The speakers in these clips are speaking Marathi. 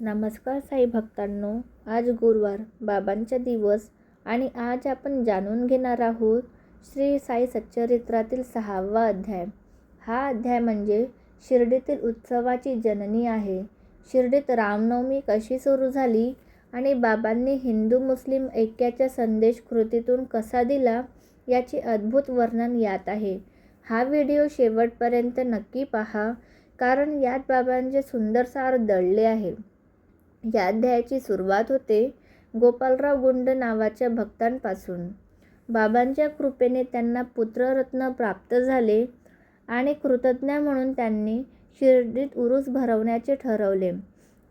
नमस्कार साई भक्तांनो आज गुरुवार बाबांचा दिवस आणि आज आपण जाणून घेणार आहोत श्री साई सच्चरित्रातील सहावा अध्याय. हा अध्याय म्हणजे शिर्डीतील उत्सवाची जननी आहे. शिर्डीत रामनवमी कशी सुरू झाली आणि बाबांनी हिंदू मुस्लिम ऐक्याच्या संदेश कृतीतून कसा दिला याचे अद्भुत वर्णन यात आहे. हा व्हिडिओ शेवटपर्यंत नक्की पहा कारण यात बाबांचे सुंदर सार दडले आहे. या अध्यायाची सुरुवात होते गोपालराव गुंड नावाच्या भक्तांपासून. बाबांच्या कृपेने त्यांना पुत्ररत्न प्राप्त झाले आणि कृतज्ञ म्हणून त्यांनी शिर्डीत उरूस भरवण्याचे ठरवले.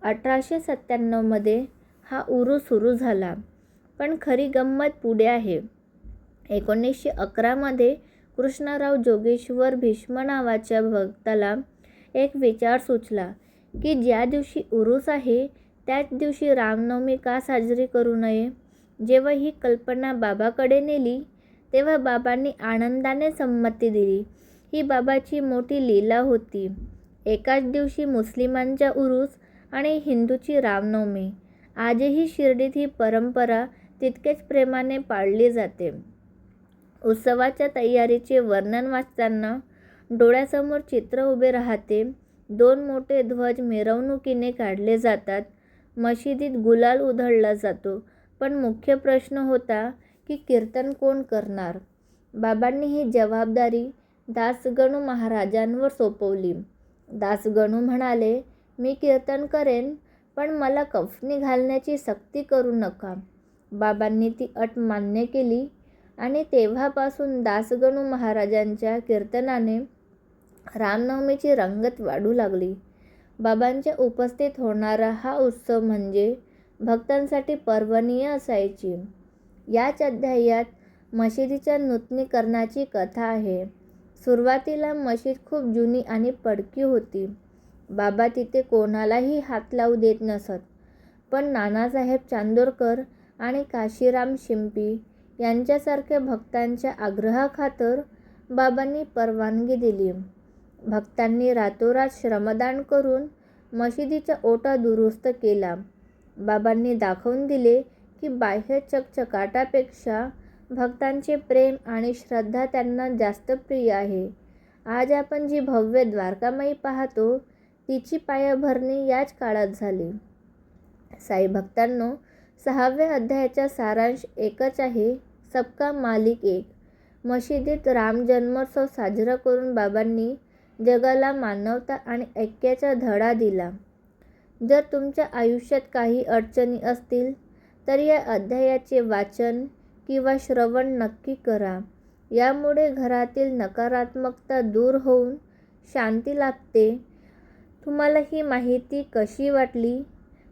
अठराशे सत्त्याण्णवमध्ये हा उरूस सुरू झाला पण खरी गंमत पुढे आहे. एकोणीसशे अकरामध्ये कृष्णराव जोगेश्वर भीष्म नावाच्या भक्ताला एक विचार सुचला की ज्या दिवशी उरूस आहे त्याच दिवशी रामनवमी का साजरी करू नये? जेव्हा ही कल्पना बाबाकडे नेली तेव्हा बाबांनी आनंदाने संमती दिली. ही बाबाची मोठी लीला होती. एकाच दिवशी मुस्लिमांचा उरूस आणि हिंदूची रामनवमी. आजही शिर्डीत ही परंपरा तितकेच प्रेमाने पाळली जाते. उत्सवाच्या तयारीचे वर्णन वाचताना डोळ्यासमोर चित्र उभे राहते. दोन मोठे ध्वज मिरवणुकीने काढले जातात. मशिदीत गुलाल उधळला जातो. पण मुख्य प्रश्न होता की कीर्तन कोण करणार? बाबांनी ही जबाबदारी दासगणू महाराजांवर सोपवली. दासगणू म्हणाले मी कीर्तन करेन पण मला कफनी घालण्याची सक्ती करू नका. बाबांनी ती अट मान्य केली आणि तेव्हापासून दासगणू महाराजांच्या कीर्तनाने रामनवमीची रंगत वाढू लागली. बाबांच्या उपस्थित होणारा हा उत्सव म्हणजे भक्तांसाठी पर्वणीय असायची. याच अध्यायात मशिदीच्या नूतनीकरणाची कथा आहे. सुरुवातीला मशीद खूप जुनी आणि पडकी होती. बाबा तिथे कोणालाही हात लावू देत नसत. पण नानासाहेब चांदोरकर आणि काशीराम शिंपी यांच्यासारख्या भक्तांच्या आग्रहाखातर बाबांनी परवानगी दिली. भक्तांनी रातोरात श्रमदान करून मशिदीचा ओटा दुरुस्त केला. बाबांनी दाखवून दिले की बाह्य चकचकाटापेक्षा भक्तांचे प्रेम आणि श्रद्धा त्यांना जास्त प्रिय आहे. आज आपण जी भव्य द्वारकामाई पाहतो तिची पायाभरणी याच काळात झाली. साई भक्तांनो सहाव्या अध्यायाचा सारांश एकच आहे सबका मालिक एक. मशिदीत राम जन्मोत्सव साजरा करून बाबांनी जगाला मानवता आणि ऐक्याचा धडा दिला. जर तुमच्या आयुष्यात काही अडचणी असतील तर या अध्यायाचे वाचन किंवा श्रवण नक्की करा. यामुळे घरातील नकारात्मकता दूर होऊन शांती लाभते. तुम्हाला ही माहिती कशी वाटली?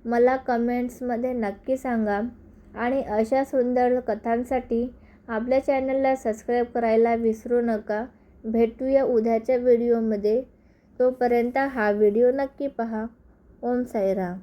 मला कमेंट्समध्ये नक्की सांगा. आणि अशा सुंदर कथांसाठी आपल्या चॅनलला सबस्क्राईब करायला विसरू नका. भेटूया उद्याच्या व्हिडिओमध्ये. तोपर्यंत हा व्हिडिओ नक्की पहा. ओम साईराम.